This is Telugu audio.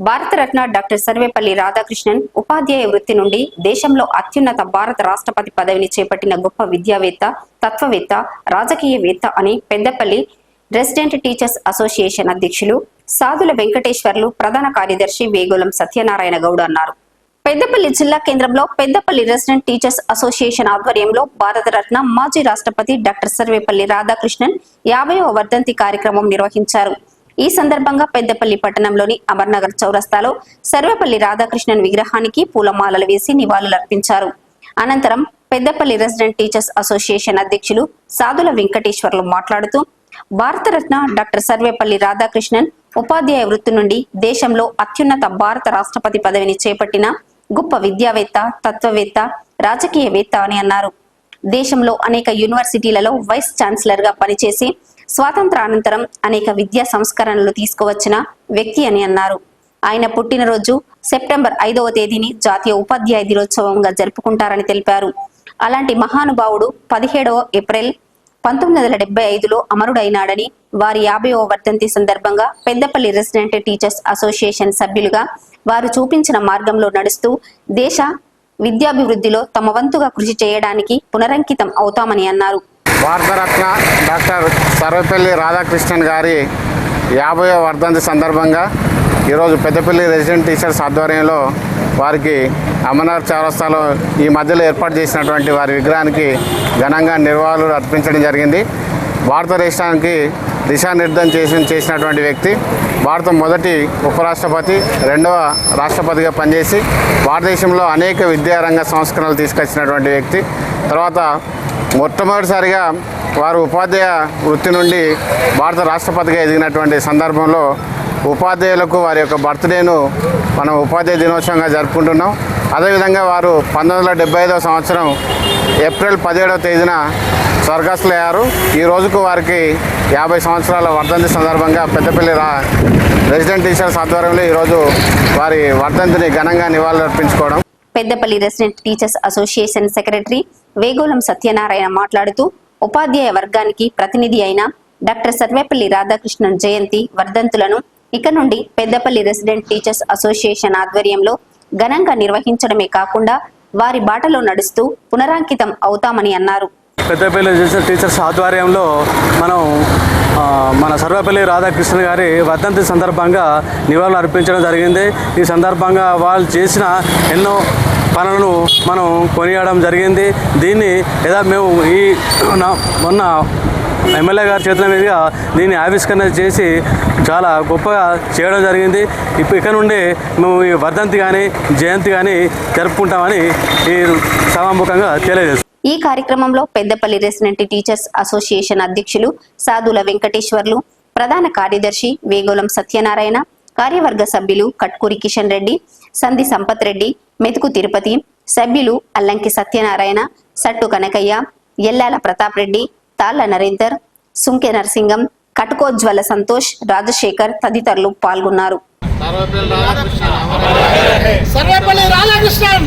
భారతరత్న డాక్టర్ సర్వేపల్లి రాధాకృష్ణన్ ఉపాధ్యాయ వృత్తి నుండి దేశంలో అత్యున్నత భారత రాష్ట్రపతి పదవిని చేపట్టిన గొప్ప విద్యావేత్త తత్వవేత్త రాజకీయవేత్త అని పెద్దపల్లి రెసిడెంట్ టీచర్స్ అసోసియేషన్ అధ్యక్షులు సాధుల వెంకటేశ్వర్లు ప్రధాన కార్యదర్శి వేగులం సత్యనారాయణ గౌడ్ అన్నారు. పెద్దపల్లి జిల్లా కేంద్రంలో పెద్దపల్లి రెసిడెంట్ టీచర్స్ అసోసియేషన్ ఆధ్వర్యంలో భారతరత్న మాజీ రాష్ట్రపతి డాక్టర్ సర్వేపల్లి రాధాకృష్ణన్ యాభైవ వర్ధంతి కార్యక్రమం నిర్వహించారు. ఈ సందర్భంగా పెద్దపల్లి పట్టణంలోని అమర్నగర్ చౌరస్తాలో సర్వేపల్లి రాధాకృష్ణన్ విగ్రహానికి పూలమాలలు వేసి నివాళులర్పించారు. అనంతరం పెద్దపల్లి రెసిడెంట్ టీచర్స్ అసోసియేషన్ అధ్యక్షులు సాధుల వెంకటేశ్వర్లు మాట్లాడుతూ భారతరత్న డాక్టర్ సర్వేపల్లి రాధాకృష్ణన్ ఉపాధ్యాయ వృత్తి నుండి దేశంలో అత్యున్నత భారత రాష్ట్రపతి పదవిని చేపట్టిన గొప్ప విద్యావేత్త తత్వవేత్త రాజకీయవేత్త అని అన్నారు. దేశంలో అనేక యూనివర్సిటీలలో వైస్ ఛాన్సలర్గా పనిచేసి స్వాతంత్ర అనంతరం అనేక విద్యా సంస్కరణలు తీసుకువచ్చిన వ్యక్తి అని అన్నారు. ఆయన పుట్టినరోజు సెప్టెంబర్ ఐదవ తేదీని జాతీయ ఉపాధ్యాయ దినోత్సవంగా జరుపుకుంటారని తెలిపారు. అలాంటి మహానుభావుడు పదిహేడవ ఏప్రిల్ పంతొమ్మిది వందల డెబ్బై ఐదులో అమరుడైనాడని వారి యాభైవ వర్ధంతి సందర్భంగా పెద్దపల్లి రెసిడెంట్ టీచర్స్ అసోసియేషన్ సభ్యులుగా వారు చూపించిన మార్గంలో నడుస్తూ దేశ విద్యాభివృద్ధిలో తమ వంతుగా కృషి చేయడానికి పునరంకితం అవుతామని అన్నారు. భారతరత్న డాక్టర్ సర్వపల్లి రాధాకృష్ణన్ గారి యాభైవ వర్ధంతి సందర్భంగా ఈరోజు పెద్దపల్లి రెసిడెంట్ టీచర్స్ ఆధ్వర్యంలో వారికి అమర్నాథ్ చౌరస్తాలో ఈ మధ్యలో ఏర్పాటు చేసినటువంటి వారి విగ్రహానికి ఘనంగా నిర్వాళులు అర్పించడం జరిగింది. భారతదేశానికి దిశానిర్దేశం చేసి చేసినటువంటి వ్యక్తి. భారత మొదటి ఉపరాష్ట్రపతి రెండవ రాష్ట్రపతిగా పనిచేసి భారతదేశంలో అనేక విద్యారంగ సంస్కరణలు తీసుకొచ్చినటువంటి వ్యక్తి. తర్వాత మొట్టమొదటిసారిగా వారు ఉపాధ్యాయ వృత్తి నుండి భారత రాష్ట్రపతిగా ఎదిగినటువంటి సందర్భంలో ఉపాధ్యాయులకు వారి యొక్క బర్త్డేను మనం ఉపాధ్యాయ దినోత్సవంగా జరుపుకుంటున్నాం. అదేవిధంగా వారు పంతొమ్మిది వందల సంవత్సరం ఏప్రిల్ పదిహేడవ తేదీన స్వర్గస్థులయ్యారు ఈ రోజుకు వారికి యాభై సంవత్సరాల వర్ధంతి సందర్భంగా పెద్దపల్లి రా రెసిడెంట్ టీచర్స్ ఆధ్వర్యంలో ఈరోజు వారి వర్ధంతిని ఘనంగా నివాళులర్పించుకోవడం. Peddapalli resident teachers association secretary Vegolam Satyanarayana మాట్లాడుతూ ఉపాధ్యాయ వర్గానికి ప్రతినిధి అయిన డాక్టర్ సర్వేపల్లి రాధాకృష్ణన్ జయంతి వర్ధంతులను ఇక నుండి పెద్దపల్లి రెసిడెంట్ టీచర్స్ అసోసియేషన్ ఆధ్వర్యంలో ఘనంగా నిర్వహించడమే కాకుండా వారి బాటలో నడుస్తూ పునరాంకితం అవుతామని అన్నారు. పెద్దపల్లి టీచర్ టీచర్స్ ఆధ్వర్యంలో మనం మన సర్వపల్లి రాధాకృష్ణ గారి వర్ధంతి సందర్భంగా నివాళులు అర్పించడం జరిగింది. ఈ సందర్భంగా వాళ్ళు చేసిన ఎన్నో పనులను మనం కొనియడం జరిగింది. దీన్ని ఏదో మేము ఈ మొన్న ఎమ్మెల్యే గారి చేతుల మీదుగా దీన్ని ఆవిష్కరణ చేసి చాలా గొప్పగా చేయడం జరిగింది. ఇప్పుడు ఇక్కడ నుండి మేము ఈ వర్ధంతి కానీ జయంతి కానీ జరుపుకుంటామని ఈ సభాముఖంగా తెలియజేస్తాం ఈ కార్యక్రమంలో పెద్దపల్లి రెసిడెంట్ టీచర్స్ అసోసియేషన్ అధ్యక్షులు సాధుల వెంకటేశ్వర్లు ప్రధాన కార్యదర్శి వేగోలం సత్యనారాయణ కార్యవర్గ సభ్యులు కట్కూరి కిషన్ రెడ్డి సంధి సంపత్ రెడ్డి మెతుకు తిరుపతి సభ్యులు అల్లంకి సత్యనారాయణ సట్టు కనకయ్య ఎల్లాల ప్రతాప్ రెడ్డి తాళ్ళ నరేందర్ సుంకె నరసింగం కటుకోజ్వల సంతోష్ రాజశేఖర్ తదితరులు పాల్గొన్నారు. సర్వేపల్లి రాధాకృష్ణన్.